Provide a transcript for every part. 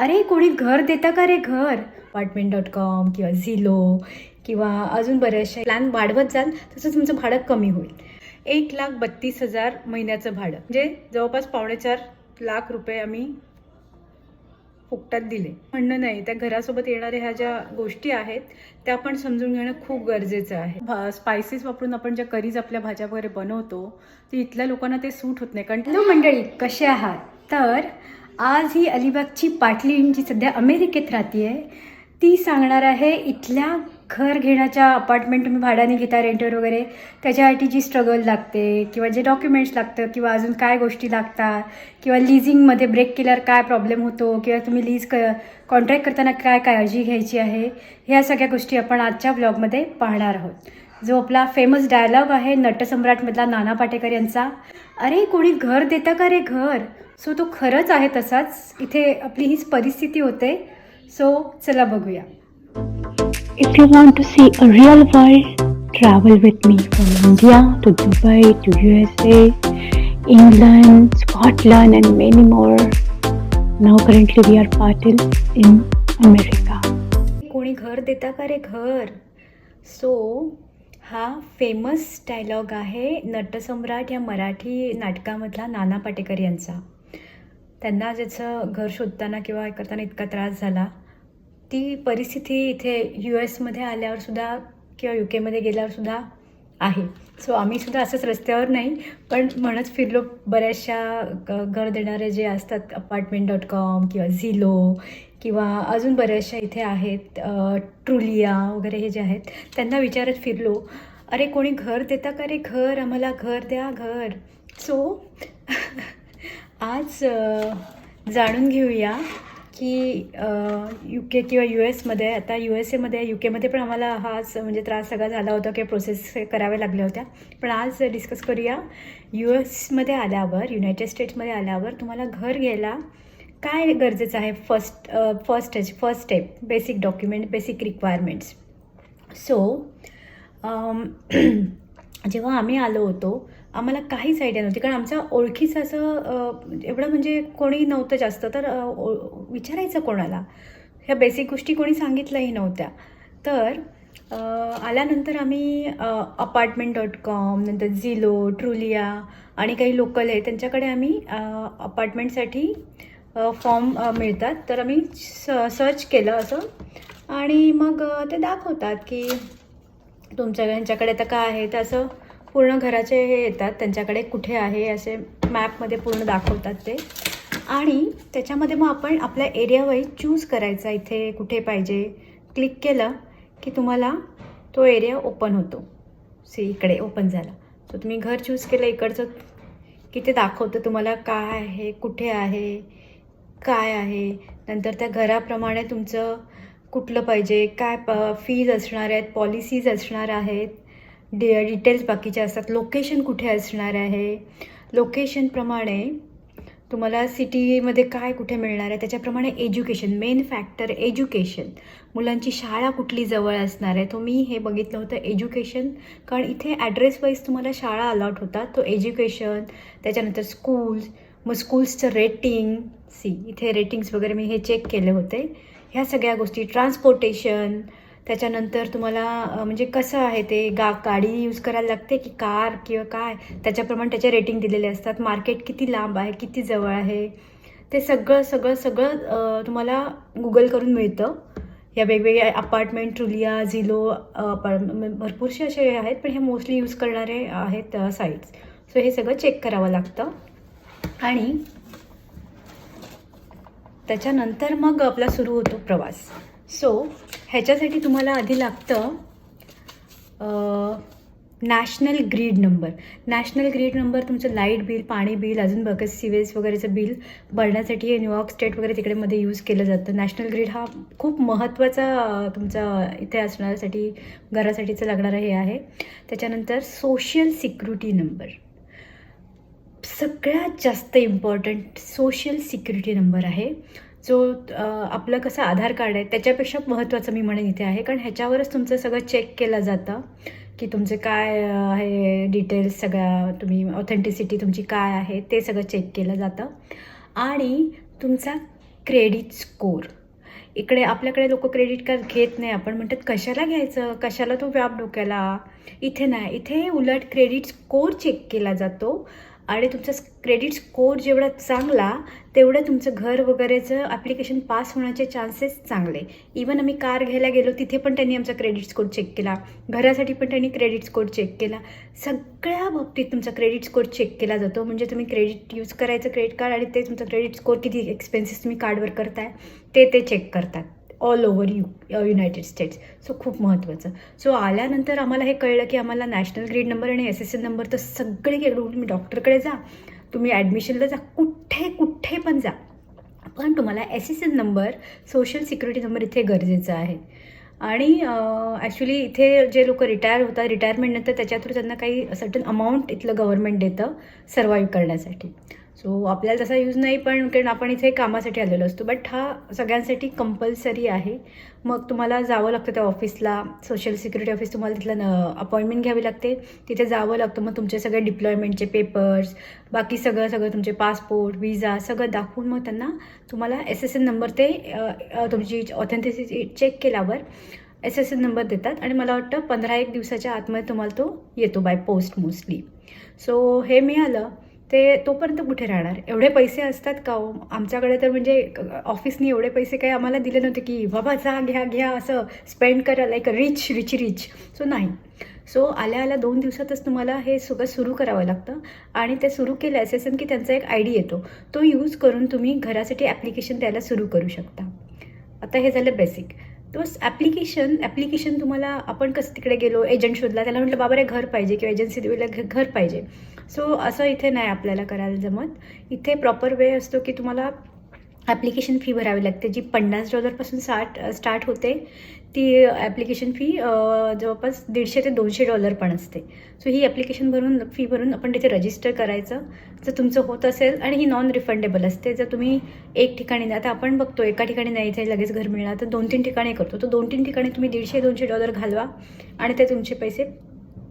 अरे कोणी घर देतं का रे घर? अपार्टमेंट डॉट कॉम किंवा झिलो किंवा अजून बऱ्याचशा प्लॅन वाढवत जाल तसं तुमचं भाडं कमी होईल. एक लाख बत्तीस हजार महिन्याचं भाडं. म्हणजे जवळपास पावणे चार लाख रुपये आम्ही फुकटात दिले. म्हणणं नाही त्या घरासोबत येणाऱ्या ह्या ज्या गोष्टी आहेत त्या आपण समजून घेणं खूप गरजेचं आहे. स्पायसेस वापरून आपण ज्या करीज आपल्या भाज्या वगैरे बनवतो ते इथल्या लोकांना ते सूट होत नाही. कारण मंडळी कसे आहात? तर आज ही अलिबागची पाटलीन जी सध्या अमेरिकेत राहते आहे ती सांगणार आहे इथल्या घर घेण्याच्या अपार्टमेंट तुम्ही भाड्याने घेता रेंटवर वगैरे त्याच्यासाठी जी स्ट्रगल लागते किंवा जे डॉक्युमेंट्स लागतं किंवा अजून काय गोष्टी लागतात किंवा लिझिंगमध्ये ब्रेक केल्यावर काय प्रॉब्लेम होतो किंवा तुम्ही लीज क कॉन्ट्रॅक्ट करताना काय काळजी घ्यायची आहे ह्या सगळ्या गोष्टी आपण आजच्या ब्लॉगमध्ये पाहणार आहोत. जो आपला फेमस डायलॉग आहे नटसम्राटमधला नाना पाटेकर यांचा अरे कोणी घर देतं का रे घर? सो तो खरंच आहे तसाच. इथे आपली हीच परिस्थिती होते. सो चला बघूया. If you want to see a real world travel with me from India to Dubai to U S A England Scotland and many more now currently we are Patil in America कोणी घर देता का रे घर? So हा famous dialogue आहे नटसम्राट या मराठी नाटकामधला नाना पाटेकर यांचा. त्यांना ज्याचं घर शोधताना किंवा हे करताना इतका त्रास झाला ती परिस्थिती इथे यू एसमध्ये आल्यावर सुद्धा किंवा यू केमध्ये गेल्यावर सुद्धा आहे. सो आम्ही सुद्धा असंच रस्त्यावर नाही पण म्हणत फिरलो. बऱ्याचशा ग- घर देणारे जे असतात अपार्टमेंट डॉट कॉम किंवा झिलो किंवा अजून बऱ्याचशा इथे आहेत ट्रुलिया वगैरे हे जे आहेत त्यांना विचारत फिरलो. अरे कोणी घर देता का रे घर? आम्हाला घर द्या घर. सो आज जाणून घेऊया की यू के किंवा यू एसमध्ये आता यू एस एमध्ये यू केमध्ये पण आम्हाला हाच म्हणजे त्रास सगळा झाला होता किंवा प्रोसेस कराव्या लागल्या होत्या. पण आज डिस्कस करूया यू एसमध्ये आल्यावर युनायटेड स्टेट्समध्ये आल्यावर तुम्हाला घर घ्यायला काय गरजेचं आहे first first first step basic document basic requirements so जेव्हा आम्ही आलो होतो आम्हाला काहीच आयडिया नव्हती. कारण आमच्या ओळखीचं असं एवढं म्हणजे कोणी नव्हतं जास्त. तर ओ- विचारायचं कोणाला? ह्या बेसिक गोष्टी कोणी सांगितल्याही नव्हत्या. तर आल्यानंतर आम्ही अपार्टमेंट डॉट कॉम नंतर झिलो ट्रुलिया आणि काही लोकल आहे त्यांच्याकडे आम्ही अपार्टमेंटसाठी फॉर्म मिळतात. तर आम्ही स सर्च केलं असं. आणि मग ते दाखवतात की तुमच्या यांच्याकडे आता काय आहे? तर असं पूर्ण घराचे हे येतात त्यांच्याकडे कुठे आहे असे मॅपमध्ये पूर्ण दाखवतात ते. आणि त्याच्यामध्ये मग आपण आपल्या एरिया वाईज चूज करायचा इथे कुठे पाहिजे. क्लिक केलं की तुम्हाला तो एरिया ओपन होतो. सी इकडे ओपन झाला. सो तुम्ही घर चूज केलं इकडचं की ते दाखवतं तुम्हाला काय आहे कुठे आहे काय आहे. नंतर त्या घराप्रमाणे तुमचं कुठलं पाहिजे काय प फीज असणार आहेत पॉलिसीज असणार आहेत. डि डिटेल्स बाकीच्या असतात. लोकेशन कुठे असणार आहे? लोकेशनप्रमाणे तुम्हाला सिटीमध्ये काय कुठे मिळणार आहे? त्याच्याप्रमाणे एज्युकेशन मेन फॅक्टर एज्युकेशन मुलांची शाळा कुठली जवळ असणार आहे? तो मी हे बघितलं होतं एज्युकेशन कारण इथे ॲड्रेस वाईज तुम्हाला शाळा अलॉट होतात. तो एज्युकेशन त्याच्यानंतर स्कूल्स मग स्कूल्सचं रेटिंग सी इथे रेटिंग्स वगैरे मी हे चेक केले होते. ह्या सगळ्या गोष्टी ट्रान्सपोर्टेशन त्याच्यानंतर तुम्हाला म्हणजे कसं आहे ते गा गाडी यूज करायला लागते की कार किंवा काय? त्याच्याप्रमाणे त्याचे रेटिंग दिलेले असतात. मार्केट किती लांब आहे किती जवळ आहे? ते सगळं सगळं सगळं तुम्हाला गुगल करून मिळतं. या वेगवेगळ्या अपार्टमेंट ट्रुलिया झिलो अपार्टमेंट भरपूरसे असे आहेत पण हे मोस्टली यूज करणारे आहेत साईट्स सो हे सगळं चेक करावं लागतं. आणि त्याच्यानंतर मग आपला सुरू होतो प्रवास. सो ह्याच्यासाठी तुम्हाला आधी लागतं national grid number national grid number तुमचं लाइट बिल पाणी बिल अजून बघत सिवेज वगैरेचं बिल भरण्यासाठी हे न्यूयॉर्क स्टेट वगैरे तिकडे मध्ये यूज केलं जातं. नॅशनल ग्रीड हा खूप महत्त्वाचा तुमचा इथे असण्यासाठी घरासाठीचं लागणारं हे आहे. त्याच्यानंतर सोशल सिक्युरिटी नंबर सगळ्यात जास्त इम्पॉर्टंट सोशल सिक्युरिटी नंबर आहे. जो आपलं कसं आधार कार्ड आहे त्याच्यापेक्षा महत्त्वाचं मी म्हणेन इथे आहे. कारण ह्याच्यावरच तुमचं सगळं चेक केलं जातं की तुमचे काय आहे डिटेल्स सगळ्या तुम्ही ऑथेंटिसिटी तुमची काय आहे ते सगळं चेक केलं जातं. आणि तुमचा क्रेडिट स्कोर इकडे आपल्याकडे लोक क्रेडिट कार्ड घेत नाही आपण म्हणतात कशाला घ्यायचं? कशाला तो व्याप डोक्याला? इथे नाही. इथे उलट क्रेडिट स्कोर चेक केला जातो. आणि तुमचा क्रेडिट स्कोर जेवढा चांगला तेवढं तुमचं घर वगैरेचं ॲप्लिकेशन पास होण्याचे चान्सेस चांगले. इवन आम्ही कार घ्यायला गेलो तिथे पण त्यांनी आमचा क्रेडिट स्कोर चेक केला. घरासाठी पण त्यांनी क्रेडिट स्कोर चेक केला. सगळ्या बाबतीत तुमचा क्रेडिट स्कोर चेक केला जातो. म्हणजे तुम्ही क्रेडिट यूज करायचं क्रेडिट कार्ड आणि ते तुमचं क्रेडिट स्कोर किती एक्सपेन्सेस तुम्ही कार्डवर करताय ते ते चेक करतात. All over U United States so खूप महत्त्वाचं सो आल्यानंतर आम्हाला हे कळलं की आम्हाला नॅशनल ग्रीड नंबर आणि एस एस एन नंबर तर सगळे तुम्ही डॉक्टरकडे जा. तुम्ही ॲडमिशनला जा. कुठे कुठे पण जा. पण तुम्हाला S S N number social security number इथे गरजेचा आहे. आणि uh, ॲक्च्युली इथे जे लोक रिटायर होतात रिटायरमेंटनंतर त्याच्या थ्रू त्यांना काही सर्टन अमाऊंट इथलं गव्हर्नमेंट देतं सर्वाईव्ह करण्यासाठी. सो आपल्याला तसा यूज नाही पण कारण आपण इथे कामासाठी आलेलो असतो. बट हा सगळ्यांसाठी कंपल्सरी आहे. मग तुम्हाला जावं लागतं त्या ऑफिसला सोशल सिक्युरिटी ऑफिस तुम्हाला तिथलं अपॉइंटमेंट घ्यावी लागते. तिथे जावं लागतं. मग तुमचे सगळे डिप्लॉयमेंटचे पेपर्स बाकी सगळं सगळं तुमचे पासपोर्ट विजा सगळं दाखवून मग त्यांना तुम्हाला एस एस एन नंबर ते तुमची ऑथेंटिसिटी चेक केल्यावर एस एस एन नंबर देतात. आणि मला वाटतं पंधरा एक दिवसाच्या आतमध्ये तुम्हाला तो येतो बाय पोस्ट मोस्टली सो हे मिळालं. ते तोपर्यंत कुठे राहणार? एवढे पैसे असतात का हो? आमच्याकडे तर म्हणजे ऑफिसनी एवढे पैसे काही आम्हाला दिले नव्हते की बाबा जा घ्या घ्या असं स्पेंड करा like rich rich rich so नाही. सो आल्या आल्या दोन दिवसातच तुम्हाला हे सगळं सुरू करावं लागतं. आणि ते सुरू केलं एस की त्यांचा एक आय डी येतो. तो यूज करून तुम्ही घरासाठी ॲप्लिकेशन द्यायला सुरू करू शकता. आता हे झालं बेसिक तो ॲप्लिकेशन ॲप्लिकेशन तुम्हाला आपण कसं तिकडे गेलो एजंट शोधला त्याला म्हटलं बाबा रे घर पाहिजे किंवा एजन्सी दिला घर पाहिजे. सो असं इथे नाही आपल्याला करायला जमत. इथे प्रॉपर वे असतो की तुम्हाला ॲप्लिकेशन फी भरावी लागते. जी पन्नास डॉलरपासून साठ स्टार्ट होते ती ॲप्लिकेशन फी जवळपास दीडशे ते दोनशे डॉलर पण असते. सो ही ॲप्लिकेशन भरून फी भरून आपण तिथे रजिस्टर करायचं. जर तुमचं होत असेल आणि ही नॉन रिफंडेबल असते जर तुम्ही एक ठिकाणी नाही आता आपण बघतो एका ठिकाणी नाही इथे लगेच घर मिळणार तर दोन तीन ठिकाणी करतो. तर दोन तीन ठिकाणी तुम्ही दीडशे दोनशे डॉलर घालवा आणि ते तुमचे पैसे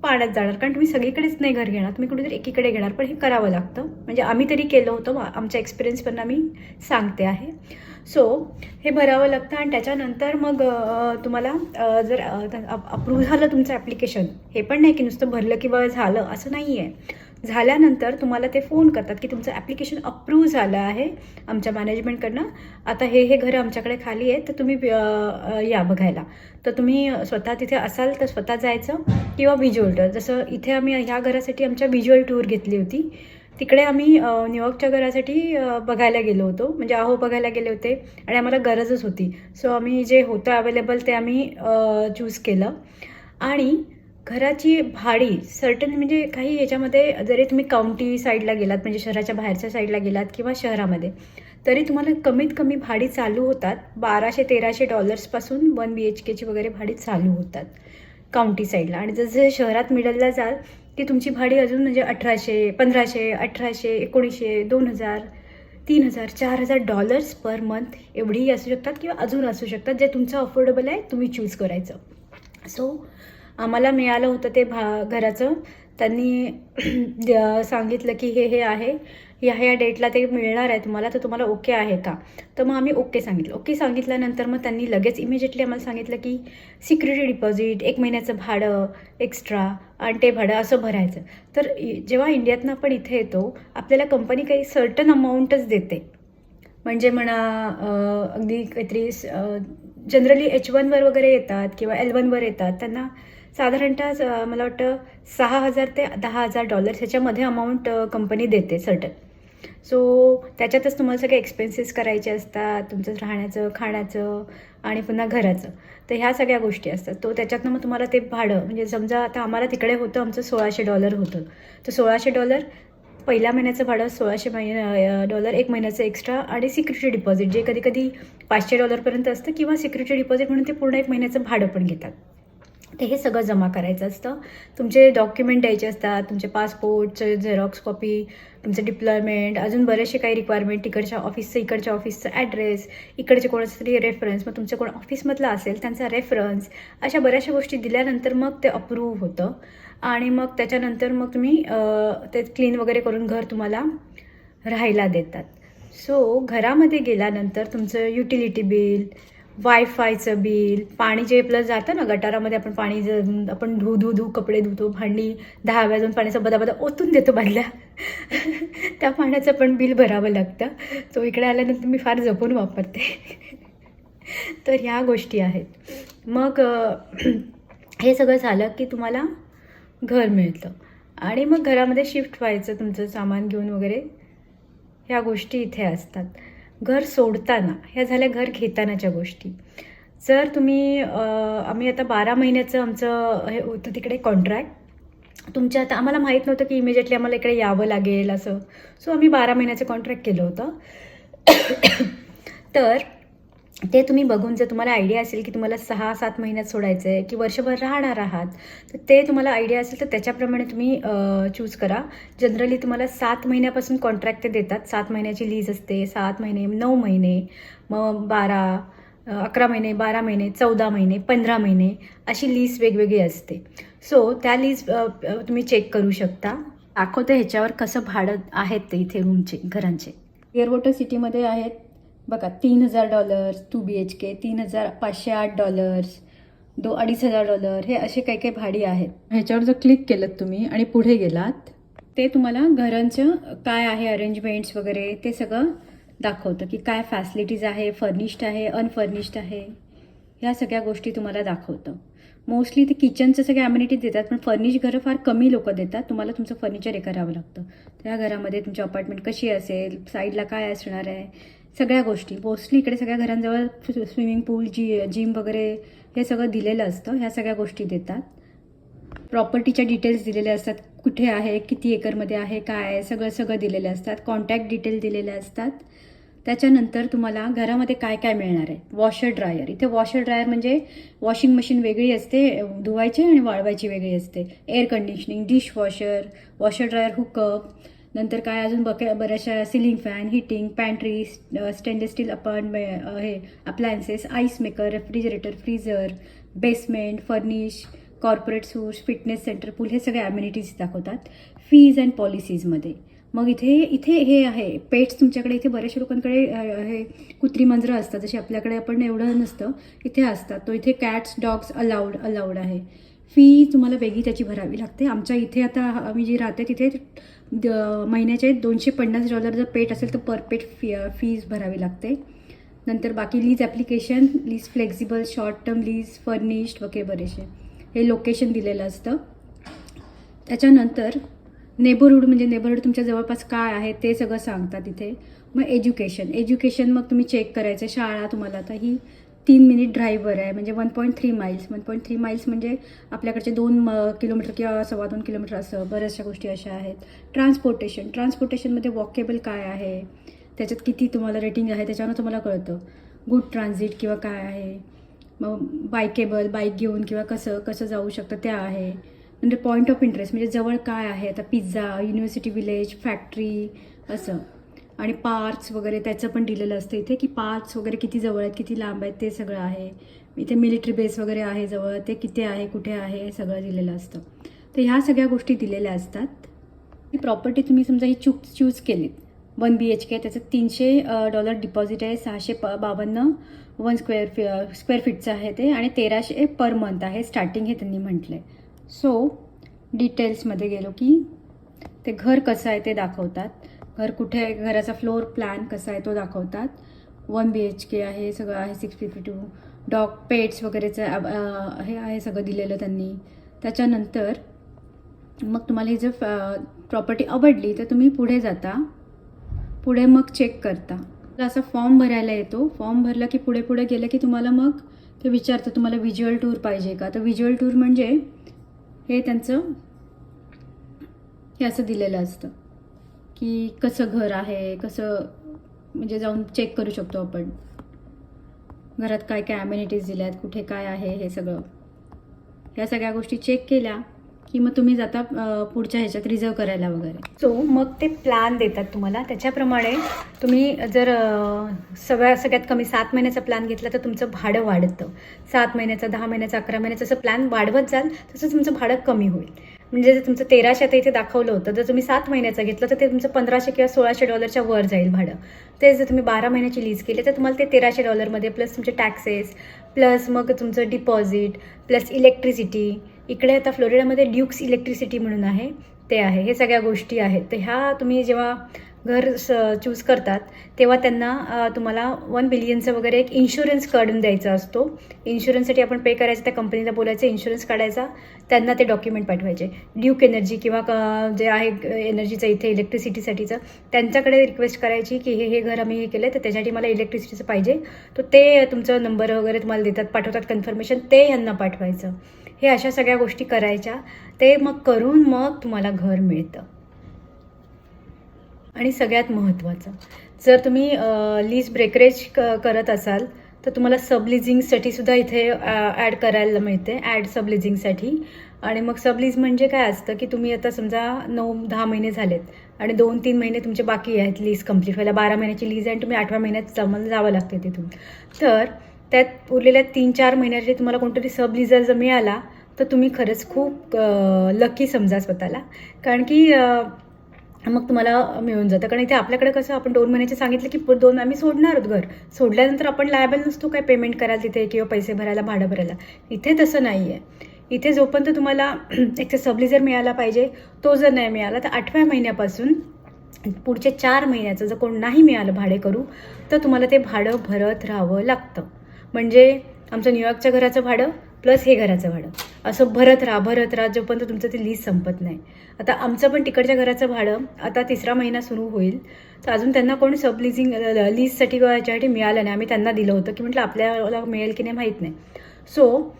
पाण्यात जाणार. कारण तुम्ही सगळीकडेच नाही घर घेणार. तुम्ही कुठेतरी एकीकडे घेणार. पण हे करावं लागतं. म्हणजे आम्ही तरी केलं होतं. आमच्या एक्सपिरियन्सवरनं मी सांगते आहे. सो हे भरावं लागतं आणि त्याच्यानंतर मग तुम्हाला जर अप्रूव्ह झालं तुमचं ॲप्लिकेशन हे पण नाही की नुसतं भरलं किंवा झालं असं नाही आहे झाल्यानंतर तुम्हाला ते फोन करतात की तुमचं ॲप्लिकेशन अप्रूव्ह झालं आहे आमच्या मॅनेजमेंटकडनं आता हे हे घर आमच्याकडे खाली आहे तर तुम्ही या बघायला. तर तुम्ही स्वतः तिथे असाल तर स्वतः जायचं किंवा व्हिज्युअल टूर जसं इथे आम्ही ह्या घरासाठी आमच्या व्हिज्युअल टूर घेतली होती. तिकडे आम्ही न्यूयॉर्कच्या घरासाठी बघायला गेलो होतो. म्हणजे अहो बघायला गेले होते आणि आम्हाला गरजच होती. सो आम्ही जे होतं अवेलेबल ते आम्ही चूज केलं. आणि घराची भाडी सर्टन म्हणजे काही याच्यामध्ये जरी तुम्ही काउंटी साईडला गेलात म्हणजे शहराच्या बाहेरच्या साईडला गेलात किंवा शहरामध्ये तरी तुम्हाला कमीत कमी भाडी चालू होतात. बाराशे तेराशे डॉलर्सपासून वन बी एच केची वगैरे भाडी चालू होतात काउंटी साईडला आणि जसं शहरात मिडलला जाल की तुमची भाडी अजून म्हणजे अठराशे पंधराशे अठराशे एकोणीसशे दोन हजार तीन हजार चार हजार डॉलर्स पर मंथ एवढीही असू शकतात किंवा अजून असू शकतात जे तुमचं अफोर्डेबल आहे तुम्ही चूज करायचं. सो आम्हाला मिळालं होतं ते भा घराचं. त्यांनी सांगितलं की हे हे आहे. ह्या ह्या डेटला ते मिळणार आहे तुम्हाला तर तुम्हाला ओके आहे का? तर मग आम्ही ओके सांगितलं. ओके सांगितल्यानंतर मग त्यांनी लगेच इमिजिएटली आम्हाला सांगितलं की सिक्युरिटी डिपॉझिट एक महिन्याचं भाडं एक्स्ट्रा आणि ते भाडं असं भरायचं. तर जेव्हा इंडियातनं आपण इथे येतो आपल्याला कंपनी काही सर्टन अमाऊंटच देते. म्हणजे म्हणा अगदी काहीतरी जनरली एच वनवर वगैरे येतात किंवा एल वनवर येतात त्यांना साधारणतः मला वाटतं सहा हजार ते दहा हजार डॉलर्स ह्याच्यामध्ये अमाऊंट कंपनी देते सर्टन सो त्याच्यातच तुम्हाला सगळे एक्सपेन्सेस करायचे असतात तुमचं राहण्याचं खाण्याचं आणि पुन्हा घराचं. तर ह्या सगळ्या गोष्टी असतात. तो त्याच्यातनं मग तुम्हाला ते भाडं म्हणजे समजा आता आम्हाला तिकडे होतं आमचं सोळाशे डॉलर होतं. तर सोळाशे डॉलर पहिल्या महिन्याचं भाडं सोळाशे महिना डॉलर एक महिन्याचं एक्स्ट्रा आणि सिक्युरिटी डिपॉझिट जे कधी कधी पाचशे डॉलरपर्यंत असतं किंवा सिक्युरिटी डिपॉझिट म्हणून ते पूर्ण एक महिन्याचं भाडं पण घेतात. ते हे सगळं जमा करायचं असतं. तुमचे डॉक्युमेंट द्यायचे असतात तुमचे पासपोर्टचं झेरॉक्स कॉपी तुमचं डिप्लॉयमेंट अजून बरेचसे काही रिक्वायरमेंट तिकडच्या ऑफिसचं इकडच्या ऑफिसचं ॲड्रेस इकडचे कोणाचं तरी रेफरन्स मग तुमच्या कोण ऑफिसमधला असेल त्यांचा रेफरन्स अशा बऱ्याचशा गोष्टी दिल्यानंतर मग ते अप्रूव्ह होतं. आणि मग त्याच्यानंतर मग तुम्ही ते क्लीन वगैरे करून घर तुम्हाला राहायला देतात. सो घरामध्ये गेल्यानंतर तुमचं युटिलिटी बिल वायफायचं बिल पाणी जे आपलं जातं ना गटारामध्ये आपण पाणी आपण धू धू धू कपडे धुतो भांडी दहा वाजून पाण्याचा बदा बदा ओतून देतो बादल्या. त्या पाण्याचं पण बिल भरावं लागतं. तो इकडे आल्यानंतर मी फार जपून वापरते. तर ह्या गोष्टी आहेत. मग हे सगळं झालं की तुम्हाला घर मिळतं. आणि मग घरामध्ये शिफ्ट व्हायचं तुमचं सामान घेऊन वगैरे ह्या गोष्टी इथे असतात. घर सोडताना ह्या झाल्या घर घेतानाच्या गोष्टी. जर तुम्ही आम्ही आता बारा महिन्याचं आमचं हे होतं तिकडे कॉन्ट्रॅक्ट तुमच्या आता आम्हाला माहीत नव्हतं की इमिजिएटली आम्हाला इकडे यावं लागेल असं. सो आम्ही बारा महिन्याचं कॉन्ट्रॅक्ट केलं होतं. तर ते तुम्ही बघून जर तुम्हाला आयडिया असेल की तुम्हाला सहा सात महिन्यात सोडायचं आहे की वर्षभर राहणार आहात तर ते तुम्हाला आयडिया असेल तर त्याच्याप्रमाणे तुम्ही चूज करा. जनरली तुम्हाला सात महिन्यापासून कॉन्ट्रॅक्ट ते देतात. सात महिन्याची लीज असते सात महिने नऊ महिने मग बारा अकरा महिने बारा महिने चौदा महिने पंधरा महिने अशी लीज वेगवेगळी असते. सो त्या लीज तुम्ही चेक करू शकता. दाखवतं ह्याच्यावर कसं भाडं आहेत ते इथे रूमचे घरांचे. एअरवॉटर सिटीमध्ये आहेत. बघा तीन हजार dollars two B H K तीन हजार पाचशे आठ डॉलर्स दो अडीच हजार डॉलर हे असे काही काही भाडी आहेत. ह्याच्यावर जर क्लिक केलं तुम्ही आणि पुढे गेलात ते तुम्हाला घरांचं काय आहे अरेंजमेंट्स वगैरे ते सगळं दाखवतं की काय फॅसिलिटीज आहे फर्निश्ड आहे अनफर्निश्ड आहे ह्या सगळ्या गोष्टी तुम्हाला दाखवतं. मोस्टली ते किचनचं सगळे ॲम्युनिटीज देतात पण फर्निश घरं फार कमी लोक देतात. तुम्हाला तुमचं फर्निचर हे करावं लागतं. त्या घरामध्ये तुमची अपार्टमेंट कशी असेल साईडला काय असणार आहे सगळ्या गोष्टी. मोस्टली इकडे सगळ्या घरांजवळ स्विमिंग पूल जी जिम वगैरे हे सगळं दिलेलं असतं. ह्या सगळ्या गोष्टी देतात. प्रॉपर्टीच्या डिटेल्स दिलेले असतात. कुठे आहे किती एकरमध्ये आहे काय आहे सगळं सगळं दिलेले असतात. कॉन्टॅक्ट डिटेल दिलेले असतात. त्याच्यानंतर तुम्हाला घरामध्ये काय काय मिळणार आहे? वॉशर ड्रायर इथे वॉशर ड्रायर म्हणजे वॉशिंग मशीन वेगळी असते धुवायची आणि वाळवायची वेगळी असते. Air conditioning dish washer washer dryer hookup नंतर काय अजून बक्या बऱ्याचशा ceiling fan heating pantry stainless steel apartment हे appliances ice maker refrigerator freezer basement furnish corporate source fitness center pool हे सगळे ॲम्युनिटीज दाखवतात. फीज अँड पॉलिसीजमध्ये मग इथे इथे हे आहे. पेट्स तुमच्याकडे इथे बऱ्याचशा लोकांकडे हे कुत्री मांजरं असतात. जसे आपल्याकडे आपण एवढं नसतं इथे असतात. तो इथे कॅट्स डॉग्स अलाउड अलाउड आहे. फी तुम्हाला वेगळी त्याची भरावी लागते. आमच्या इथे आता आम्ही जी राहते तिथे द- महिन्याचे दोनशे पन्नास डॉलर जर पेट असेल तर पर पेट फी फीज भरावी लागते. नंतर बाकी lease application lease flexible short term lease furnished वगैरे बरेचसे. हे लोकेशन दिलेलं असतं. त्याच्यानंतर नेबरहूड म्हणजे नेबरहूड तुमच्या जवळपास काय आहे ते सगळं सांगतात तिथे मग एज्युकेशन एज्युकेशन मग तुम्ही चेक करायचं शाळा तुम्हाला आता ही तीन मिनिट ड्राईव्हवर आहे. म्हणजे one point three miles one point three miles म्हणजे आपल्याकडचे दोन म किलोमीटर किंवा सव्वा दोन किलोमीटर असं बऱ्याचशा गोष्टी अशा आहेत. ट्रान्सपोर्टेशन ट्रान्सपोर्टेशनमध्ये वॉकेबल काय आहे? त्याच्यात किती तुम्हाला रेटिंग आहे? त्याच्यावर तुम्हाला कळतं. गुड ट्रान्झिट किंवा काय आहे? मग बायकेबल बाईक घेऊन किंवा कसं कसं जाऊ शकतं त्या आहे. नंतर पॉईंट ऑफ इंटरेस्ट म्हणजे जवळ काय आहे? आता पिझ्झा युनिव्हर्सिटी विलेज फॅक्टरी असं. आणि पार्क्स वगैरे त्याचं पण दिलेलं असतं इथे की पार्क्स वगैरे किती जवळ आहेत किती लांब आहेत ते सगळं आहे. इथे मिलिटरी बेस वगैरे आहे जवळ ते किती आहे कुठे आहे हे सगळं दिलेलं असतं. तर ह्या सगळ्या गोष्टी दिलेल्या असतात. ही प्रॉपर्टी तुम्ही समजा ही चूक चूज केलीत. वन बी एच के त्याचं तीनशे डॉलर डिपॉझिट आहे सहाशे प बावन्न वन स्क्वेअर फी स्क्वेअर फीटचं आहे ते आणि तेराशे पर मंथ आहे स्टार्टिंग हे त्यांनी म्हटलं आहे सो डिटेल्समध्ये गेलो की ते घर कसं आहे ते दाखवतात. घर कुठे आहे? घराचा फ्लोअर प्लॅन कसा आहे तो दाखवतात. वन बी एच के आहे सगळं आहे six fifty two dog pets वगैरेचं हे आहे सगळं दिलेलं त्यांनी. त्याच्यानंतर मग तुम्हाला ही जर प्रॉपर्टी आवडली तर तुम्ही पुढे जाता. पुढे मग चेक करता. तर असा फॉर्म भरायला येतो. फॉर्म भरला की पुढे पुढे गेलं की तुम्हाला मग ते विचारतं तुम्हाला व्हिज्युअल टूर पाहिजे का? तर व्हिज्युअल टूर म्हणजे हे त्यांचं हे असं दिलेलं असतं. की कसं घर आहे कसं म्हणजे जाऊन चेक करू शकतो आपण. घरात काय काय ॲम्युनिटीज दिल्यात कुठे काय आहे हे सगळं. ह्या सगळ्या गोष्टी चेक केल्या की मग तुम्ही जाता पुढच्या ह्याच्यात रिझर्व करायला वगैरे. सो मग ते प्लॅन देतात तुम्हाला. त्याच्याप्रमाणे तुम्ही जर सगळ्या सगळ्यात कमी सात महिन्याचा प्लॅन घेतला तर तुमचं भाडं वाढतं. सात महिन्याचा दहा महिन्याचा अकरा महिन्याचा असं प्लॅन वाढवत जाल तसं तुमचं भाडं कमी होईल. म्हणजे जर तुमचं तेराशे आता इथे दाखवलं होतं जर तुम्ही सात महिन्याचं घेतलं तर ते तुमचं पंधराशे किंवा सोळाशे डॉलरच्या वर जाईल भाडं. ते जर तुम्ही बारा महिन्याची लीज केली तर तुम्हाला ते तेराशे डॉलरमध्ये प्लस तुमचे टॅक्सेस प्लस मग तुमचं डिपॉझिट प्लस इलेक्ट्रिसिटी इकडे आता फ्लोरिडामध्ये ड्युक्स इलेक्ट्रिसिटी म्हणून आहे ते आहे. हे सगळ्या गोष्टी आहेत. तर ह्या तुम्ही जेव्हा घर स चूज करतात तेव्हा त्यांना तुम्हाला वन बिलियनचं वगैरे एक इन्शुरन्स काढून द्यायचा असतो. इन्शुरन्ससाठी आपण पे करायचं त्या कंपनीला बोलायचं इन्शुरन्स काढायचा त्यांना ते डॉक्युमेंट पाठवायचे. ड्यूक एनर्जी किंवा क- जे आहे एनर्जीचं इथे इलेक्ट्रिसिटीसाठीचं त्यांच्याकडे रिक्वेस्ट करायची की हे हे घर आम्ही हे केलं तर त्याच्यासाठी मला इलेक्ट्रिसिटीचं पाहिजे. तर ते तुमचं नंबर वगैरे तुम्हाला देतात पाठवतात कन्फर्मेशन ते यांना पाठवायचं. हे अशा सगळ्या गोष्टी करायच्या. ते मग करून मग तुम्हाला घर मिळतं. आणि सगळ्यात महत्त्वाचं. जर तुम्ही लीज ब्रेकरेज क करत असाल तर तुम्हाला सबलिझिंगसाठी सुद्धा इथे ॲड करायला मिळते. ॲड सबलिझिंगसाठी आणि मग सबलीज म्हणजे काय असतं की तुम्ही आता समजा नऊ दहा महिने झालेत आणि दोन तीन महिने तुमचे बाकी आहेत लीज कंप्लीट व्हायला. बारा महिन्याची लीज आहे आणि तुम्ही आठव्या महिन्यात जमायला जावं लागते तिथून. तर त्यात उरलेल्या तीन चार महिन्याचे तुम्हाला कोणतरी सबलिझर जर मिळाला तर तुम्ही खरंच खूप लकी समजा स्वतःला. कारण की मग तुम्हाला मिळून जातं. कारण इथे आपल्याकडे कसं आपण दोन महिन्याचे सांगितलं की दोन आम्ही सोडणार आहोत घर. सोडल्यानंतर आपण लायबल नसतो काय पेमेंट करायला तिथे किंवा पैसे भरायला भाडं भरायला. इथे तसं नाही आहे इथे जोपर्यंत तुम्हाला एक तर जर मिळाला पाहिजे तो जर नाही मिळाला तर आठव्या महिन्यापासून पुढच्या चार महिन्याचं जर कोण नाही मिळालं भाडे करू तर तुम्हाला ते भाडं भरत राहावं लागतं. म्हणजे आमचं न्यूयॉर्कच्या घराचं भाडं प्लस हे घराचं भाडं. असं भरत राहा भरत राहा जोपर्यंत तुमचं ते लीज संपत नाही. आता आमचं पण तिकडच्या घराचं भाडं आता तिसरा महिना सुरू होईल. तर अजून त्यांना कोण सब लिझिंग लीजसाठी किंवा याच्यासाठी मिळालं नाही. आम्ही त्यांना दिलं होतं की म्हटलं आपल्याला मिळेल की नाही माहीत नाही. सो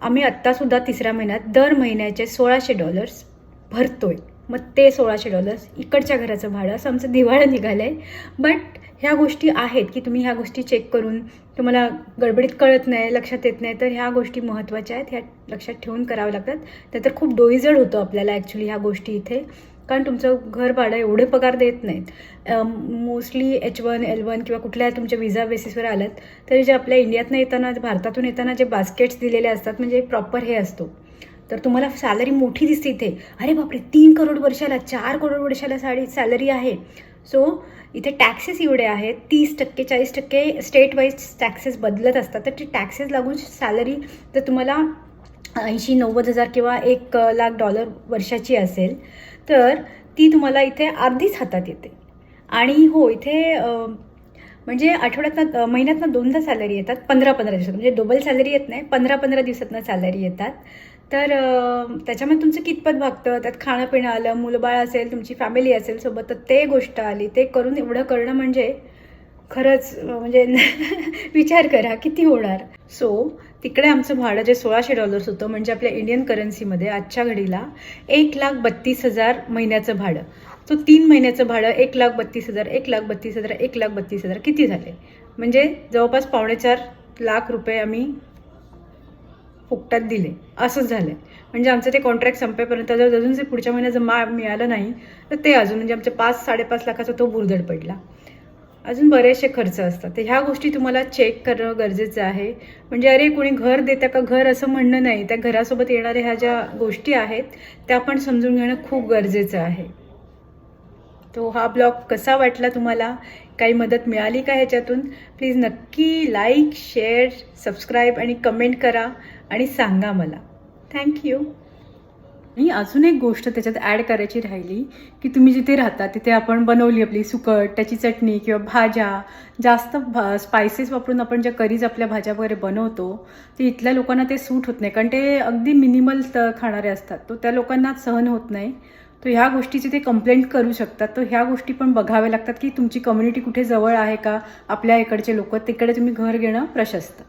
आम्ही आत्तासुद्धा तिसऱ्या महिन्यात दर महिन्याचे सोळाशे डॉलर्स भरतोय. मग ते सोळाशे डॉलर्स इकडच्या घराचं भाडं असं आमचं दिवाळं निघालं आहे बट ह्या गोष्टी आहेत की तुम्ही ह्या गोष्टी चेक करून तुम्हाला गडबडीत कळत नाही लक्षात येत नाही तर ह्या गोष्टी महत्त्वाच्या आहेत ह्या लक्षात ठेवून कराव्या लागतात. नाहीतर खूप डोईजड होतो आपल्याला ॲक्च्युली ह्या गोष्टी इथे. कारण तुमचं घर भाडं एवढे पगार देत नाहीत. Mostly H one L one किंवा कुठल्या तुमच्या विजा बेसिसवर आलात तरी जे आपल्या इंडियातनं येताना भारतातून येताना जे बास्केट्स दिलेले असतात म्हणजे प्रॉपर हे असतो. तर तुम्हाला सॅलरी मोठी दिसते इथे. अरे बापरे तीन करोड वर्षाला चार करोड वर्षाला साडी सॅलरी आहे. सो इथे टॅक्सेस एवढे आहेत तीस टक्के चाळीस टक्के स्टेट वाईज टॅक्सेस बदलत असतात. तर ती टॅक्सेस लागून सॅलरी जर तुम्हाला ऐंशी नव्वद हजार किंवा एक लाख डॉलर वर्षाची असेल तर ती तुम्हाला इथे अर्धीच हातात येते. आणि हो इथे म्हणजे आठवड्यातनं महिन्यातनं दोनदा सॅलरी येतात पंधरा पंधरा दिवसात. म्हणजे डबल सॅलरी येत नाही पंधरा पंधरा दिवसातनं सॅलरी येतात. तर त्याच्यामध्ये तुमचं कितपत भागतं? त्यात खाणं पिणं आलं मुलबाळ असेल तुमची फॅमिली असेल सोबत तर ते गोष्ट आली. ते करून एवढं करणं म्हणजे खरंच म्हणजे विचार करा किती होणार? सो तिकडे आमचं भाडं जे सोळाशे डॉलर्स होतं म्हणजे आपल्या इंडियन करन्सीमध्ये आजच्या घडीला एक लाख बत्तीस हजार महिन्याचं भाडं. तो तीन महिन्याचं भाडं एक लाख बत्तीस हजार एक लाख बत्तीस हजार एक लाख बत्तीस हजार किती झाले? म्हणजे जवळपास पावणे चार लाख रुपये आम्ही फुकटात दिले. असंच झालं म्हणजे आमचं ते कॉन्ट्रॅक्ट संपेपर्यंत जर अजून जे पुढच्या महिन्यात जर मा मिळालं नाही तर ते अजून म्हणजे आमच्या पाच साडेपाच लाखाचा तो बुरदड पडला. अजून बरेचसे खर्च असतात. तर ह्या गोष्टी तुम्हाला चेक करणं गरजेचं आहे. म्हणजे अरे कोणी घर देतं का घर असं म्हणणं नाही. त्या घरासोबत येणाऱ्या ह्या ज्या गोष्टी आहेत त्या पण समजून घेणं खूप गरजेचं आहे. तो हा ब्लॉग कसा वाटला तुम्हाला? काही मदत मिळाली का ह्याच्यातून? प्लीज नक्की लाईक शेअर सबस्क्राईब आणि कमेंट करा आणि सांगा मला. थँक्यू आणि अजून एक गोष्ट त्याच्यात ॲड करायची राहिली की तुम्ही जिथे राहता तिथे आपण बनवली आपली सुकट त्याची चटणी किंवा भाज्या जास्त भा स्पायसेस वापरून आपण ज्या करीज आपल्या भाज्या वगैरे बनवतो ते इथल्या लोकांना ते सूट होत नाही. कारण ते अगदी मिनिमल खाणारे असतात. तो त्या लोकांना सहन होत नाही. तर ह्या गोष्टीची ते कंप्लेंट करू शकतात. तर ह्या गोष्टी पण बघाव्या लागतात की तुमची कम्युनिटी कुठे जवळ आहे का? आपल्या इकडचे लोक तिकडे तुम्ही घर घेणं प्रशस्त.